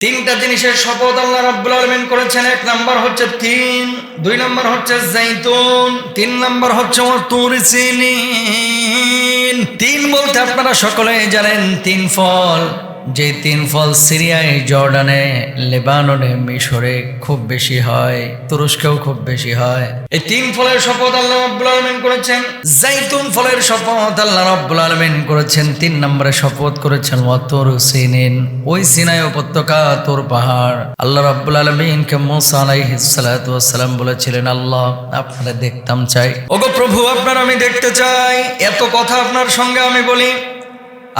তিনটা জিনিসের শপথ আল্লাহ রাব্বুল আলামিন করেছেন। এক নাম্বার হচ্ছে তিন, দুই নাম্বার হচ্ছে জাইতুন, তিন নাম্বার হচ্ছে তুর সিনিন। তিন বলতে আপনারা সকলেই জানেন তিন ফল। যে তিন ফল সিরিয়ায়, জর্ডানে, লেবাননে মিশরে খুব বেশি হয়, তুরস্কেও খুব বেশি হয়। এই তিন ফলের শপথ আল্লাহ রাব্বুল আলামিন করেছেন। জাইতুন ফলের শপথ আল্লাহ রাব্বুল আলামিন করেছেন। তিন নম্বরে শপথ করেছেন ওয়াতুর সিনিন, ওই সিনাই উপত্যকা, তোর পাহাড়। আল্লাহ রাব্বুল আলামিনকে মুসা আলাইহিস সালাতু ওয়াসসালাম বলেছিলেন, আল্লাহ আপনারা দেখতাম চাই। ওগো প্রভু, আপনার আমি দেখতে চাই। এত কথা আপনার সঙ্গে আমি বলি।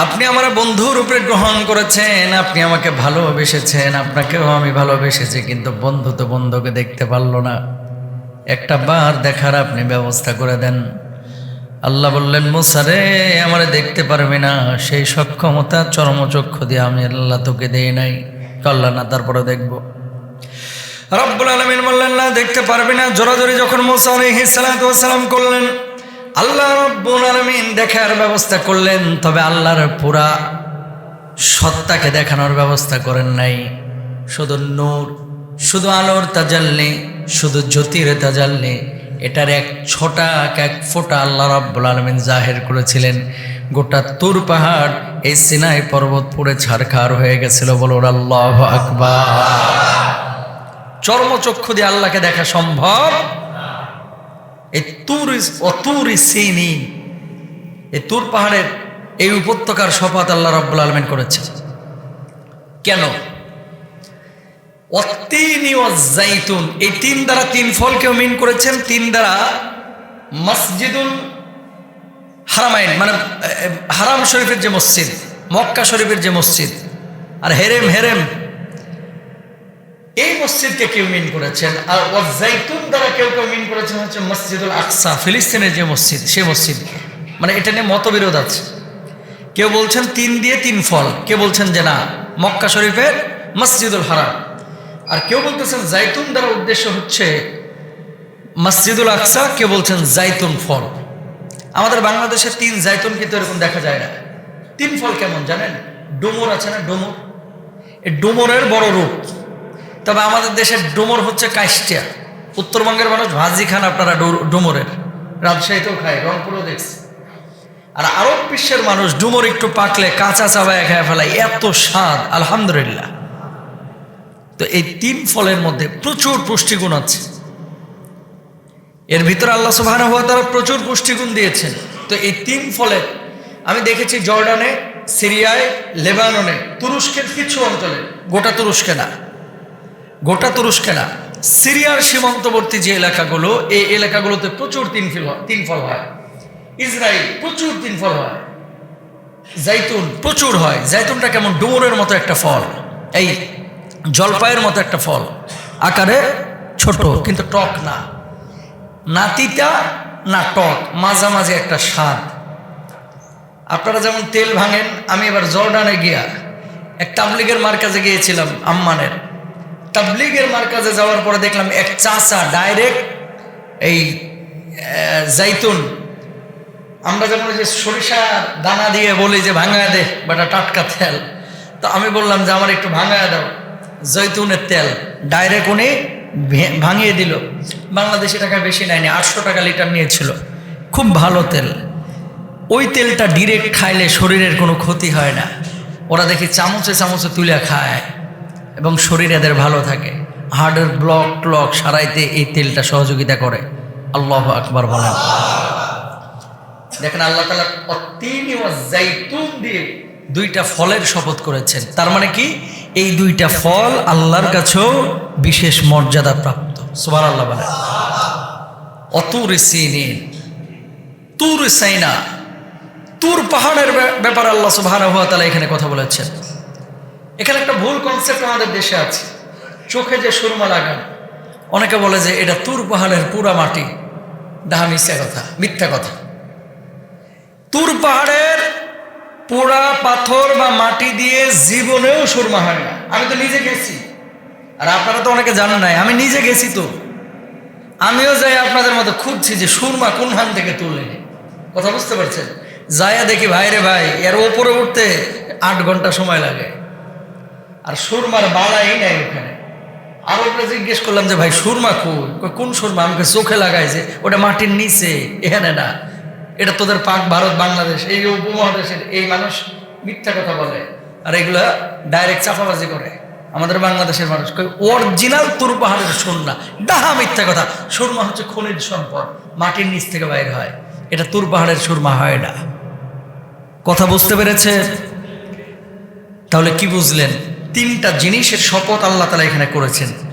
আপনি আমার বন্ধুর রূপে গ্রহণ করেছেন, আপনি আমাকে ভালোবেসেছেন, আপনাকেও আমি ভালোবেসেছি, কিন্তু বন্ধু তো বন্ধুকে দেখতে পারল না। একটা বার দেখার আপনি ব্যবস্থা করে দেন। আল্লাহ বললেন মুসারে আমার দেখতে পারবি না, সেই সক্ষমতা চরমচক্ষু দিয়ে আমি আল্লাহ তোকে দেই নাই। কল্যাণ না, তারপরে দেখব। রব্বুল আলমিন বললেন, না, দেখতে পারবি না। জোরাজোরি যখন মুসা ওয়াসসালাম করলেন আল্লাহ রব্বুল দেখার ব্যবস্থা করলেন, তবে আল্লাহর পুরা সত্তাকে দেখানোর ব্যবস্থা করেন নাই। শুধু নূর, শুধু আলোর তাজাল্লি, শুধু জ্যোতির তাজাল্লি, এটার এক ছোটা এক ফোঁটা আল্লাহ রব্বুল আলমিন জাহের করেছিলেন। গোটা তুর পাহাড় এই সিনাই পর্বত পুড়ে ছাড়খার হয়ে গেছিল, বলুন আল্লাহ আকবার। চর্মচক্ষু দিয়ে আল্লাহকে দেখা সম্ভব? এই তুর অতুর সিনি। এই তুর পাহাড়ের এই উপত্যকার শপথ আল্লাহ রব্বুল আলমেন করেছে কেন? জাইতুন এই তিন দ্বারা তিন ফলকেও মিন করেছেন, তিন দ্বারা মসজিদুল হারামাইন মানে হারাম শরীফের যে মসজিদ, মক্কা শরীফের যে মসজিদ, আর হেরেম হেরেম এই মসজিদকে কেউ মিন করেছেন? আর ও জাইতুন দ্বারা কেউ কেউ মিন করেছেন হচ্ছে মসজিদুল আকসা, ফিলিস্তিনের যে মসজিদ, সে মসজিদ। মানে এটা নিয়ে মতবিরোধ আছে। কেউ বলছেন তিন দিয়ে তিন ফল। কেউ বলছেন যে না, মক্কা শরীফের মসজিদুল হারাম। আর কেউ বলতেছেন জাইতুন দ্বারা উদ্দেশ্য হচ্ছে মসজিদুল আকসা, কেউ বলছেন জাইতুন ফল। আমাদের বাংলাদেশে তিন জাইতুন কিন্তু এরকম দেখা যায় না। তিন ফল কেমন জানেন? ডুমুর আছে না ডুমুর? এই ডুমুরের বড় রূপ। তবে আমাদের দেশের ডুমুর হচ্ছে কাইস্টিয়া। উত্তরবঙ্গের মানুষ ভাজি খান আপনারা ডুমুরের। রাজশাহীতেও খায়, রংপুরও দেখছি। আর আরব বিশ্বের মানুষ ডুমুর একটু পাকলে কাঁচা চাবায় খায় ফেলায় এত স্বাদ, আলহামদুলিল্লাহ। তো এই তিন ফলের মধ্যে প্রচুর পুষ্টিগুণ আছে। এর ভিতরে আল্লাহ সুবহানাহু ওয়া তাআলা প্রচুর পুষ্টিগুণ দিয়েছেন। তো এই তিন ফলের আমি দেখেছি জর্ডানে, সিরিয়ায়, লেবাননে, তুরস্কের কিছু অঞ্চলে, গোটা তুরস্কে না। গোটা তুরস্কে না সিরিয়ার সীমান্তবর্তী যে এলাকাগুলো, এই এলাকাগুলোতে প্রচুর তিন ফল তিন ফল হয়। ইসরায়েল প্রচুর তিন ফল হয়। জাইতুন প্রচুর হয়। জাইতুনটা কেমন? ডুমুরের মতো একটা ফল। এই জলপাইয়ের মতো একটা ফল। আকারে ছোট, কিন্তু টক না। নাতিটা না টক, মাঝামাঝি একটা স্বাদ। আপনারা যেমন তেল ভাঙেন, আমি এবার জর্ডানে গিয়া, এক তাবলিগের মার্কাজে গিয়েছিলাম, আম্মানের। তাবলিগের মার্কাজে যাওয়ার পরে দেখলাম এক চাষা ডাইরেক্ট এই জাইতুন। আমরা যেমন যে সরিষা দানা দিয়ে বলি যে ভাঙায় দে, বাটা টাটকা তেল। তো আমি বললাম যে, আমার একটু ভাঙায় দাও, জৈতুনের তেল। ডাইরেক্ট উনি ভাঙিয়ে দিল। বাংলাদেশি টাকা বেশি নেয়নি, আটশো টাকা লিটার নিয়েছিল। খুব ভালো তেল। ওই তেলটা ডিরেক্ট খাইলে শরীরের কোনো ক্ষতি হয় না। ওরা দেখি চামচে চামচে তুলে খায়। এবং শরীর এদের ভালো থাকে। হার্টের ব্লক ট্লক সারাইতে এই তেলটা সহযোগিতা করে। আল্লাহ আকবার বলেন। দেখেন আল্লাহ দিয়ে দুইটা ফলের শপথ করেছেন। তার মানে কি? এই দুইটা ফল আল্লাহর কাছেও বিশেষ মর্যাদা প্রাপ্ত। সুবার আল্লাহ বলেন। অতুর তুর সাইনা। তুর পাহাড়ের ব্যাপ- ব্যাপারে আল্লাহ তাআলা এখানে কথা বলেছেন। এখানে একটা ভুল কনসেপ্ট আমাদের দেশে আছে। চোখে যে সুরমা লাগান। অনেকে বলে যে এটা তুর পাহাড়ের পুরা মাটি। ডাহা মিথ্যা কথা মিথ্যা কথা। তুর পাহাড়ের পোড়া পাথর বা মাটি দিয়ে জীবনেও সুরমা হয় না। আমি তো নিজে গেছি। আর আপনারা তো অনেকে জানেন নাই, আমি নিজে গেছি তো। আমিও যাই আপনাদের মতো খুঁজছি যে সুরমা কোনখান থেকে তুললে কথা বুঝতে পারছেন? যাইয়া দেখি, ভাইরে ভাই, এর ওপরে উঠতে আট ঘণ্টা সময় লাগে। আর সুরমার বালাই নাই ওখানে। আরবরা জিজ্ঞেস করলাম যে, ভাই, সুরমা কই? কোন সুরমা? আমাকে চোখে লাগায় যে, ওটা মাটির নিচে, এখানে না। এটা তোদের পাক ভারত, বাংলাদেশ, এই উপমহাদেশের এই মানুষ মিথ্যা কথা বলে। আর এগুলা ডাইরেক্ট চাপাবাজি করে। আমাদের বাংলাদেশের মানুষ। অরিজিনাল তোর পাহাড়ের সুরমা। ডাহা মিথ্যা কথা। সুরমা হচ্ছে খনিজ সম্পদ। মাটির নিচ থেকে বাইর হয়। এটা তোর পাহাড়ের সুরমা হয় না। কথা বুঝতে পেরেছে তাহলে কি বুঝলেন? তিনটা জিনিসের শপথ আল্লাহ তালা এখানে করেছেন।